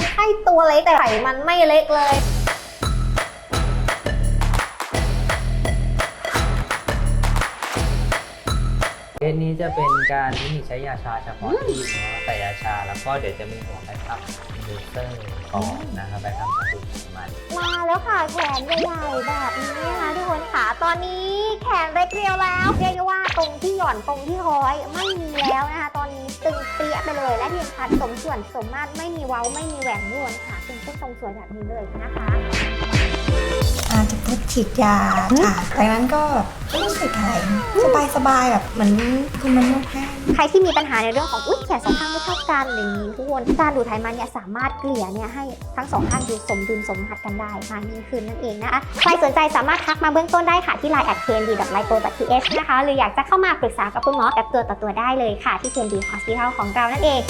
คนไข้ตัวเล็กแต่ไขมันไม่เล็กเลย เคสนี้จะเป็นการวินิจฉัยยาชาเฉพาะที่เนาะใส่ยาชาแล้วก็เดี๋ยวจะมีหัวไปทับบูสเตอร์ก่อนนะครับไปทำการดูดไขมัน มาแล้วค่ะแขนใหญ่ๆแบบนี้นะคะทุกคนค่ะตอนนี้แขนเล็กเรียวแล้วเรียกได้ว่าตรงที่หย่อนตรงที่ห้อยไม่มีแล้วนะคะ ไปเลย และที่สำคัญสมส่วนสมมาตรไม่มีเว้าไม่มีแหว่งร่วนค่ะเป็นเส้นตรงสวยแบบนี้เลยนะคะอาจจะพุดฉีดยาค่ะจากนั้นก็ไม่รู้สึกอะไรสบายสบายๆแบบเหมือนคุณมันนวดให้ใค รที่มีปัญหาในเรื่องของอุ้ยแขนสองข้างไม่เท่ากันอย่างนี้ทุกคนการดูดไขมันเนี่ยสามารถเกลี่ยเนี่ยให้ทั้งสองข้างดูสมดุลสมหัดกันได้มากยิ่งขึ้นนั่นเองนะคะใครสนใจสามารถทักมาเบื้องต้นได้ค่ะที่ line at knd l i p o t h นะคะหรืออยากจะเข้ามาปรึกษากับคุณหมอแบบตัวต่อตัวได้เลยค่ะที่ KND Hospital ของเรานั่นเอง